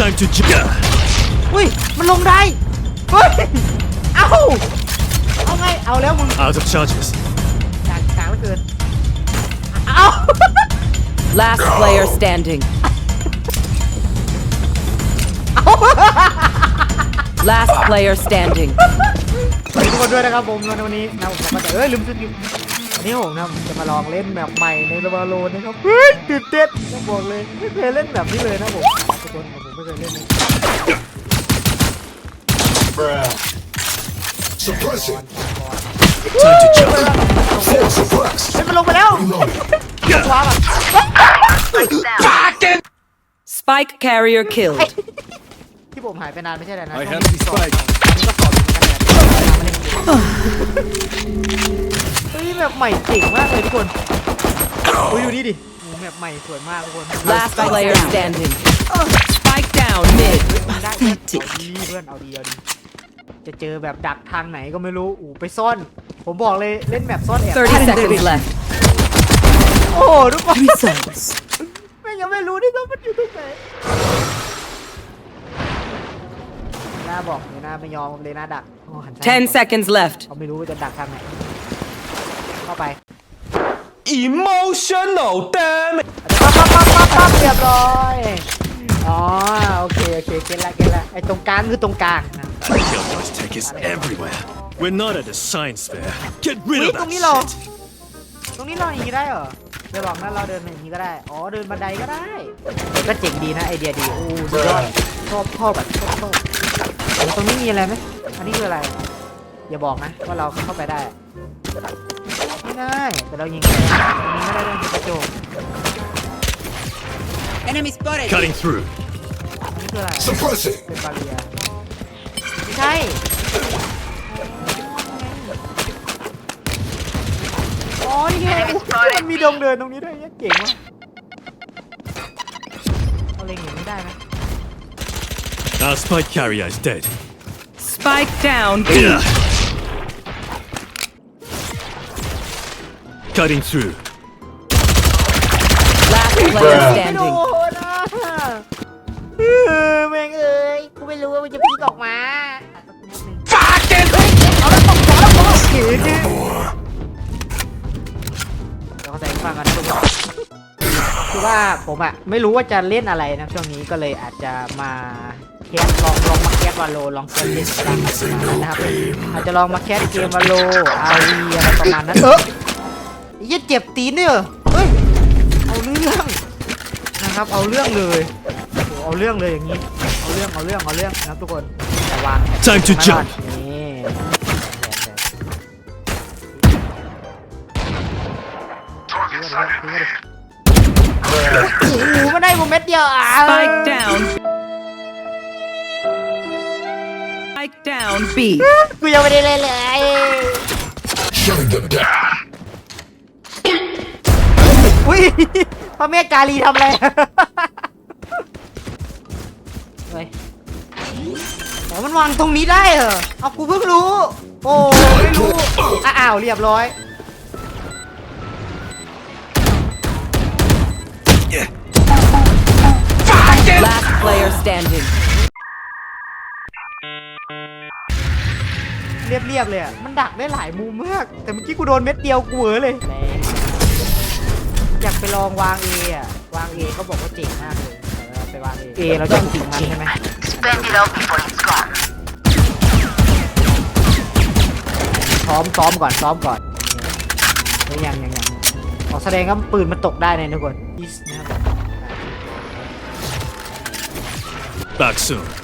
Time to jump. อุ้ย มันลงได้เฮ้ย เอ้า เอาไง เอาแล้วมึง Out of charges. กลางกลางเหลือเกิน เอ้า Last player standing. Last player standing. สวัสดีทุกคนด้วยนะครับผมวันนี้นะผมก็จะเอ้ยลืมชื่อวันนี้ผมนะผมจะมาลองเล่นแบบใหม่ในเวอร์โลนะครับเฮ้ยตื่นเต้นต้องบอกเลยไม่เคยเล่นแบบนี้เลยนะผมทุกคนผม ไม่เคยเล่นเลย Suppress it. Time to jump. Full suppress. เฮ้ยมันลงไปแล้วว้าวอะ Spike carrier killed. ที่ผมหายไปนานไม่ใช่เลยนะ I have the spike. ก็สอนเหมือนกันแหละเฮ้ยแบบใหม่เจ๋งมากเลยทุกคนอุ้ยดูนี่ดิโอ้โหแบบใหม่สวยมากทุกคน Last player standing. Spike down mid. ได้เพื่อนเอาดีเพื่อนเอาดีเอาดีจะเจอแบบดักทางไหนก็ไม่รู้อูไปซ่อน ผมบอกเลยเล่นแบบซ่อนแอบ30 seconds left. โอ้โหทุกคนไม่งยังไม่รู้ด้วยซ้ำมันอยู่ตรงไหนหน้าบอกเลยหน้าไม่ยอมเลยหน้าดักโอ้หันซ้าย10 seconds left. เขาไม่รู้ว่าจะดักทางไหนเข้าไป Emotional damage. ปั๊บปั๊บปั๊บปั๊บปั๊บเรียบร้อย อ๋อโอเคโอเคเก็ตละเก็ตละไอ้ตรงกลางคือตรงกลางนะ Killjoy's tech is everywhere. We're not at a science fair. Get เฮ้ rid ย of ตรง that นี้เรา shit. ตรงนี้เราอย่างนี้ได้เหรอไปบอกนะเราเดินอย่างนี้ก็ได้ อ๋อเดินบันไดก็ได้แต่ก็เจ๋งดีนะไอเดียดีโอ้สุดยอดชอบชอบแบบชอบชอบโอ้ตรงนี้มีอะไรไหมอันนี้คืออะไร อย่าบอกนะว่าเราเข้าไปได้ ไม่ได้แต่เรายิงตรงนี้ไม่ได้เลยกระจก Enemy spotted. Cutting through. อันนี้คืออะไร Suppress it. เป็นบาเรียไม่ใช่ อ๋อ นี่ไงมันมีดงเดินตรงนี้ด้วยเนี่ยเก่งว่ะเอาเล็งอย่างนี้ได้ไหม Our spike carrier is dead. Spike down B. Yeah. Cutting through. Last player ไม่โด standing. นอะเออแม่งเอ้ยกูไม่รู้ว่ามันจะพีกออกมาฟาเกนเอาแล้วตกหัวแล้วตกเก๋เดี๋ยวเขาใส่ฟังกันนะทุกคนคือว่าผมอะไม่รู้ว่าจะเล่นอะไรนะช่วงนี้ก็เลยอาจจะมาแคสลองลองมาแคสวาโลลองแคสเล่นกันนะครับอาจจะลองมาแคสเกมวาโลอาวีอะไรประมาณนั้นเออยี่เจ็บตีนเนี่ยเหรอเฮ้ยเอาเรื่องนะครับเอาเรื่องเลยโอ้โหเอาเรื่องเลยอย่างนี้เอาเรื่องเอาเรื่องเอาเรื่องนะครับทุกคนแต่วาง Time to ไม่รอ jump ดนี่โอ้โหไม่ได้ผมเม็ดเดียวอะ Spike down. Spike down B. กูยังไม่ได้เล่นเลย Shutting them down. อุ้ยพ ระเมฆกาลีทำอะไร เฮ้ยอ๋อมันวางตรงนี้ได้เหรอ เอากูเพิ่งรู้ โอ้ไม่รู้อะอ้าวเรียบร้อย Last player standing. เรียบเรียบๆเลยอะ มันดักได้หลายมุมมาก แต่เมื่อกี้กูโดนเม็ดเดียวกูเหอเลย อยากไปลองวางเออะวางเอเขาบอกว่าเจ๋งมากเลยเออไปวางเอเอเราจะถึงมันใช่ไหม Spend it all before it's gone. ซ้อมซ้อมก่อนซ้อมก่อนเฮ้ยยังยังยังออกแสดงว่าปืนมันตกได้เนี่ยทุกคนอีสนะครับผม Back soon.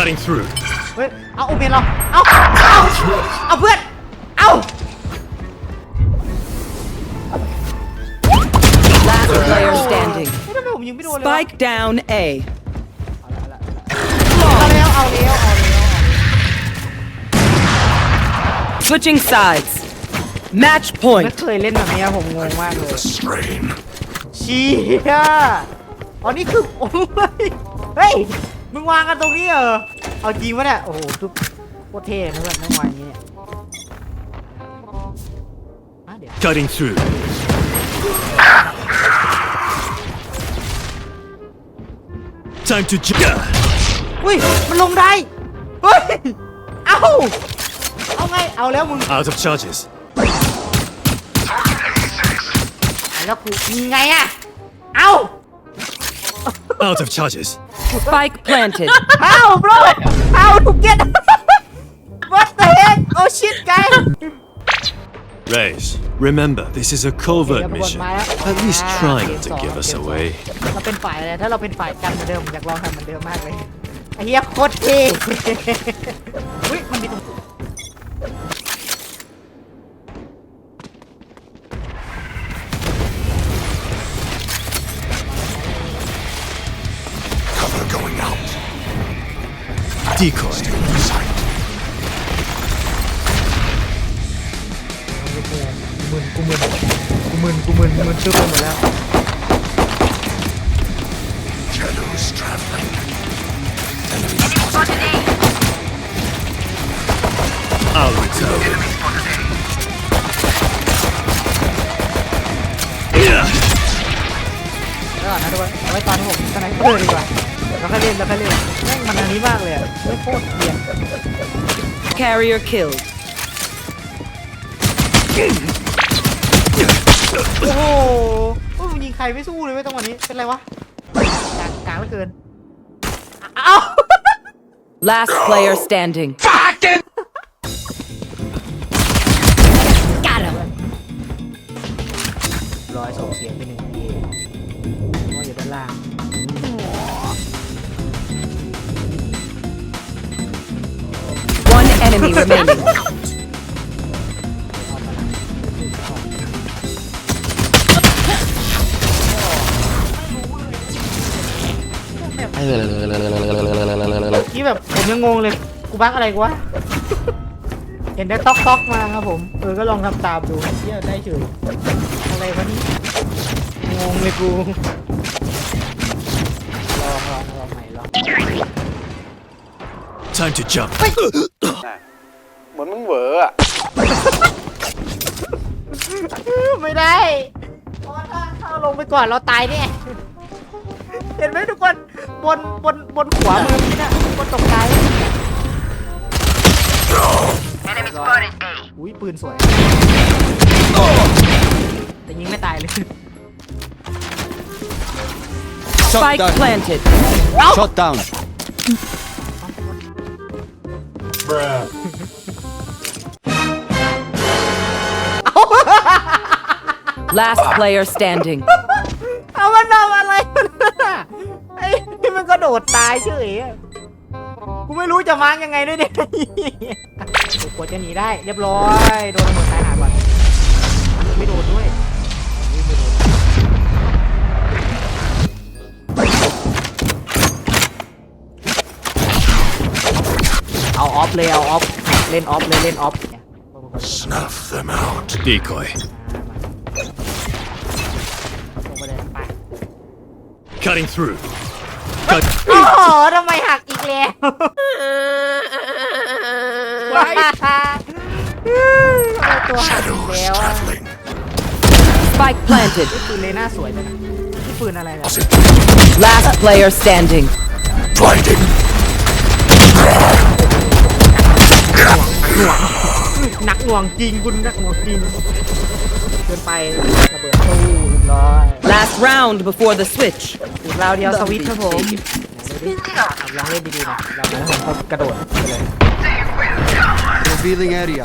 Cutting through. เฮ้ย เอาโอเมนเรา เอา เอาเอาเพื่อน เอา Last player standing. เฮ้ยทำไมผมยิงไม่โดนเลย Spike down A. เอาแล้ว เอาแล้ว เอาแล้ว Switching sides. Match ไม่ point. เคยเล่นแบบนี้ผมงงมากเลย Strain. เชี่ยอ๋อนี่คือโอ้ยเฮ้ย มึงวางกันตรงนี้เหรอ เอาจริงวะเนี่ย โอ้โหทุกโคตรเท่นะเพื่อนไม่งวางอย่างนี้เนี่ยอะเดี๋ยว Cutting through. Time to j- อุ้ย มันลงได้ เฮ้ย เอาเอาไง เอาแล้วมึง Out of charges. แล้วกูมีไงอะเอา Out of charges. Spike planted. เอา bro how to get what the heck oh shit guy Raze, remember, this is a เดี๋ยว covert บอล mission. มาแล้ว At least อ่า try เกม not ส to อง give us เกมสอง away. เราเป็นฝ่ายอะไรถ้าเราเป็นฝ่ายกันเหมือนเดิมผมอยากลองทำเหมือนเดิมมากเลยไอ้เหี้ยโคตรเท่ อุ้ยมัน Decoy. มึนกูมึนกูมึนกูมึนมึนตึ๊บไปหมดแล้ว Shadows traveling. I'll return. Yeah. แล้วก่อนนะทุกคนเอาไว้ตอนที่ผมสไนเปอร์ดีกว่า แล้วก็เล่นแล้วก็เล่นแม่งมันอันนี้มากเลยอะไม่โคตรเกลียด Carrier killed. โอ้โหโอ้ยมึงยิงใครไม่สู้เลยไม่ต้องวันนี้ เป็นไรวะกลางกลางเหลือเกินเอ้า Last player standing. Got him. ร้อยส่งเสียงไปหนึ่งทีว่าอยู่ด้านล่าง enemy remaining. นี่แบบผมยังงงเลยกูบักอะไรกูวะเห็นได้ต๊อกต๊อกมาครับผมเออก็ลองทำตามดูเฮียได้เฉยอะไรวะนี่งงเลยกูลองลองลองใหม่ลอง Time to jump. เหมือนมึงเหวออะไม่ได้เพราะว่าถ้าถ้าเราลงไปก่อนเราตายแน่เห็นไหมทุกคนบนบนบนขวามือนี่นะบนตกใจ Enemy spotted A. อุ้ยปืนสวย แต่ยิงไม่ตายเลย Spike planted. Shot down. Bruh. Last player standing. เอามันทำอะไรน่ะไอ้นี่มันก็โดดตายเฉยอะกูไม่รู้จะมาร์กยังไงด้วยเนี่ยกูกลัวจะหนีได้ เรียบร้อย โดนระเบิดตายหาก่อน ฟเลยเอาออฟเล่นออฟเลยเล่นออฟเนี่ย Snuff them out. Decoy. ลงไปเลยไป Cutting through. Cut. โอ้โหทำไมหักอีกแล้วทำไมตัวหักอีก Shadows แล้วอะ traveling. Spike planted. ปืนเลน่าสวยจังนะนี่ปืนอะไรเนี่ย Last player standing. Blinding. หนักหน่วงจริงคุณหนักหน่วงจริงเกินไประเบิดตู้เรียบร้อย Last round before the switch. อีกราวเดียวสวิตช์ครับผมลองเล่นดีๆนะลองนะผมเขากระโดดไปเลย Revealing area.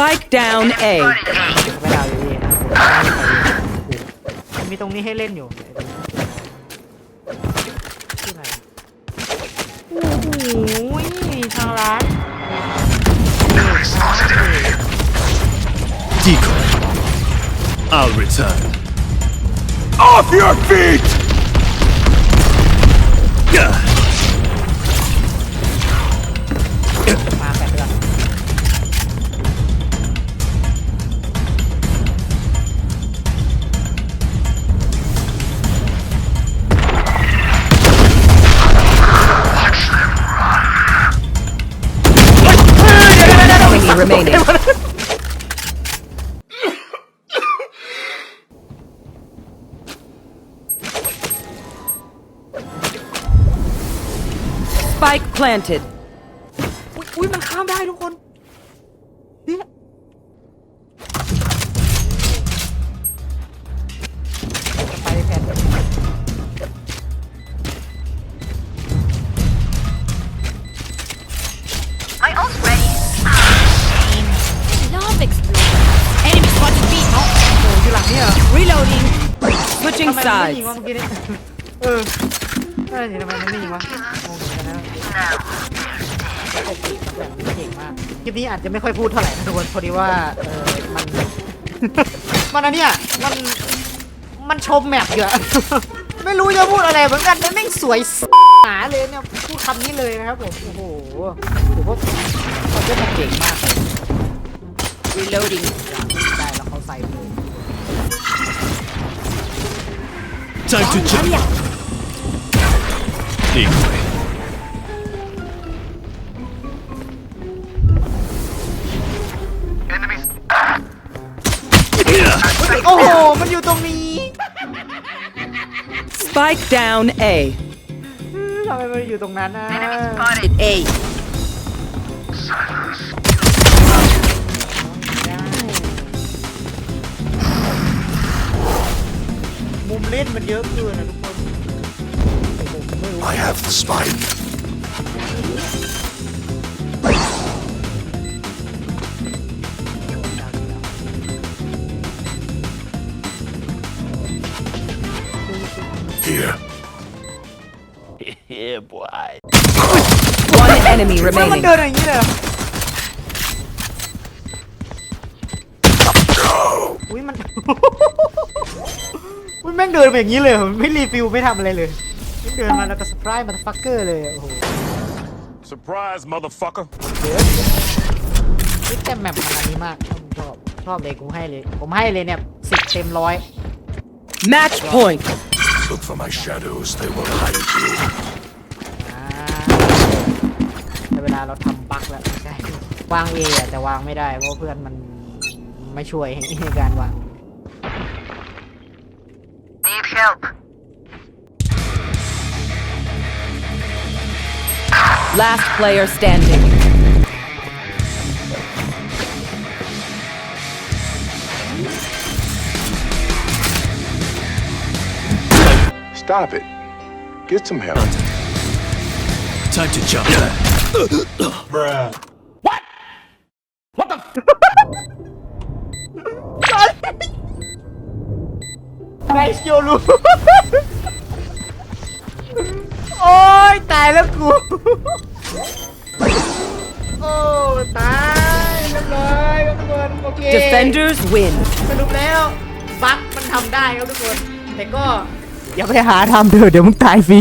Spike down A. ไม่ดาวอยู่ดีนะมันมีตรงนี้ให้เล่นอยู่ชื่ออะไรโอ้โหทางร้าน Decoy. I'll return. Off your feet! Yeah. remaining. Spike planted อุ๊ยอุ๊ยมันข้ามได้ทุกคน ทำไมมันไม่ยิง sides. วะเมื่อกี้เนี่ยเออเออทำไมมันไม่ยิงวะงงเหมือนกันนะปกติมันแบบเก่งมากคลิปนี้อาจจะไม่ค่อยพูดเท่าไหร่นะทุกคนพอดีว่าเออมัน มันอันเนี้ยมันมันชมแมปอยู่อะ ไม่รู้จะพูดอะไรเหมือนกันแต่แม่งสวยหนาเลยเนี่ยพูดคำนี้เลยนะครับผมโอ้โหถือว่าเขาเล่นมันเก่งมากเลย Reloading. ได้แล้วเขาใส่เลย Time to jump. Decoy. โอ้โห มันอยู่ตรงนี้ Spike down A. ทำไมมันอยู่ตรงนั้นนะ Enemy spotted. A. มุมเล่นมันเยอะเกินนะทุกคน I have the spike. Here. yeah, boy. One enemy มันมัน remaining. เดินอย่างนี้เลยเหรออุ้ งเดินแบบอย่างนี้เลยเหรอไม่รีฟิลไม่ทำอะไรเลยแม่งเดินมาแล้วก็สปรายมันฟักเกอร์เลยโอ้โห Surprise, motherfucker. นี่แต่แมปมันอันนี้มากชอบชอบเลยกูให้เลย ผมให้เลยเนี่ยสิบเต็มร้อย Match point. Look for my shadows, they will hide you. อ่าแต่เวลาเราทำบั๊กแล้วไม่ใช่วางเออะแต่วางไม่ได้เพราะเพื่อนมันไม่ช่วยในการวาง Need help. Last player standing. Stop it. Get some help. Time to jump. Bruh. โยรูโอ้ยตายแล้วกู โอ้ตายเรียบร้อยครับทุกคนโอเค Defenders win. สรุปแล้วบั๊กมันทำได้ครับทุกคน แต่ก็ อย่าไปหาทำเถอะเดี๋ยวมึงตายฟรี